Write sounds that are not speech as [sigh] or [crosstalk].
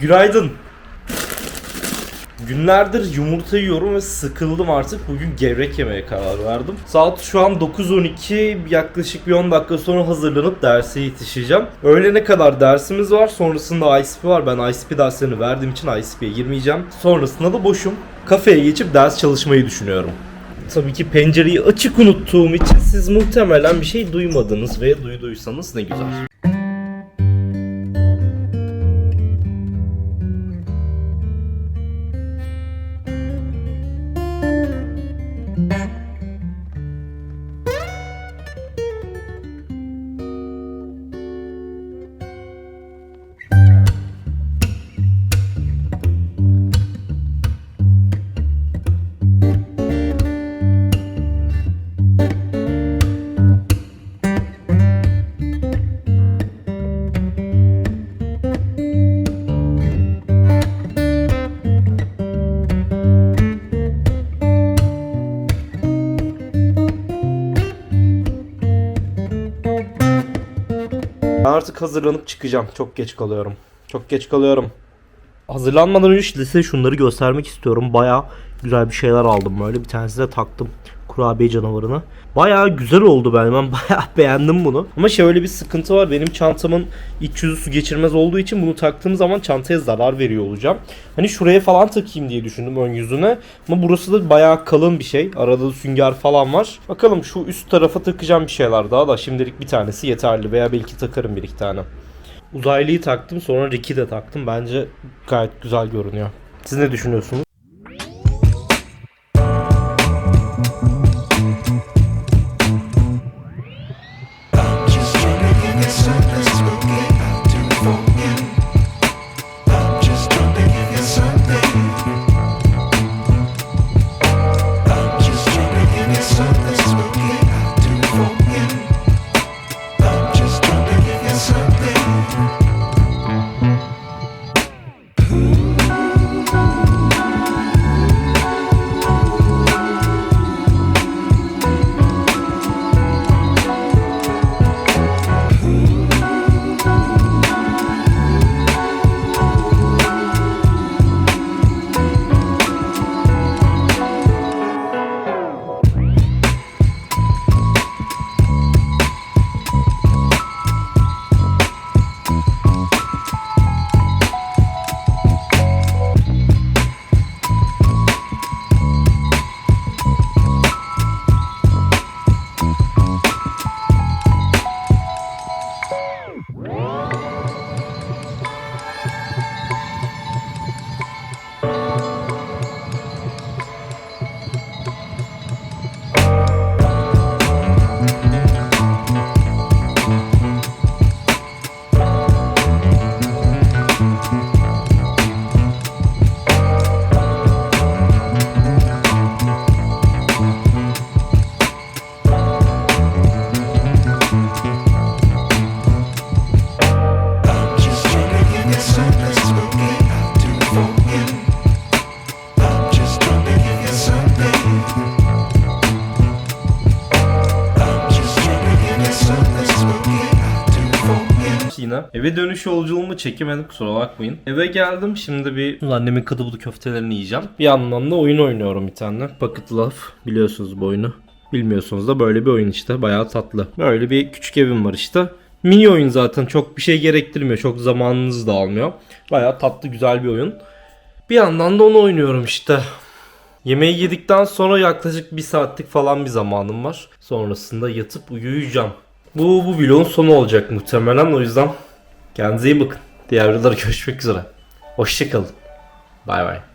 Günaydın. Günlerdir yumurta yiyorum ve sıkıldım artık. Bugün gevrek yemeye karar verdim. Saat şu an 9.12. Yaklaşık bir 10 dakika sonra hazırlanıp derse yetişeceğim. Öğlene kadar dersimiz var. Sonrasında ICP var. Ben ICP derslerini verdiğim için ICP'ye girmeyeceğim. Sonrasında da boşum. Kafeye geçip ders çalışmayı düşünüyorum. Tabii ki pencereyi açık unuttuğum için siz muhtemelen bir şey duymadınız ve duyduysanız ne güzel. Ben artık hazırlanıp çıkacağım. Çok geç kalıyorum. Çok geç kalıyorum. Hazırlanmadan önce size şunları göstermek istiyorum. Baya güzel bir şeyler aldım böyle. Bir tanesi de taktım kurabiye canavarına. Baya güzel oldu ben. [laughs] Ben baya beğendim bunu. Ama şöyle bir sıkıntı var. Benim çantamın iç yüzü su geçirmez olduğu için bunu taktığım zaman çantaya zarar veriyor olacağım. Hani şuraya falan takayım diye düşündüm ön yüzüne. Ama burası da baya kalın bir şey. Arada da sünger falan var. Bakalım şu üst tarafa takacağım bir şeyler daha da. Şimdilik bir tanesi yeterli. Veya belki takarım bir iki tane. Uzaylıyı taktım sonra Rick'i de taktım. Bence gayet güzel görünüyor. Siz ne düşünüyorsunuz? Yine. Eve dönüş yolculuğumu çekemedim kusura bakmayın. Eve geldim şimdi bir annemin kadıbulu köftelerini yiyeceğim. Bir yandan da oyun oynuyorum bir tane. Pocket Love biliyorsunuz bu oyunu. Bilmiyorsunuz da böyle bir oyun işte bayağı tatlı. Böyle bir küçük evim var işte. Mini oyun zaten çok bir şey gerektirmiyor. Çok zamanınızı da almıyor. Bayağı tatlı güzel bir oyun. Bir yandan da onu oynuyorum işte. Yemeği yedikten sonra yaklaşık bir saatlik falan bir zamanım var. Sonrasında yatıp uyuyacağım. Bu bu vlogun sonu olacak muhtemelen o yüzden kendinize iyi bakın. Diğer videolarda görüşmek üzere. Hoşçakalın. Bay bay.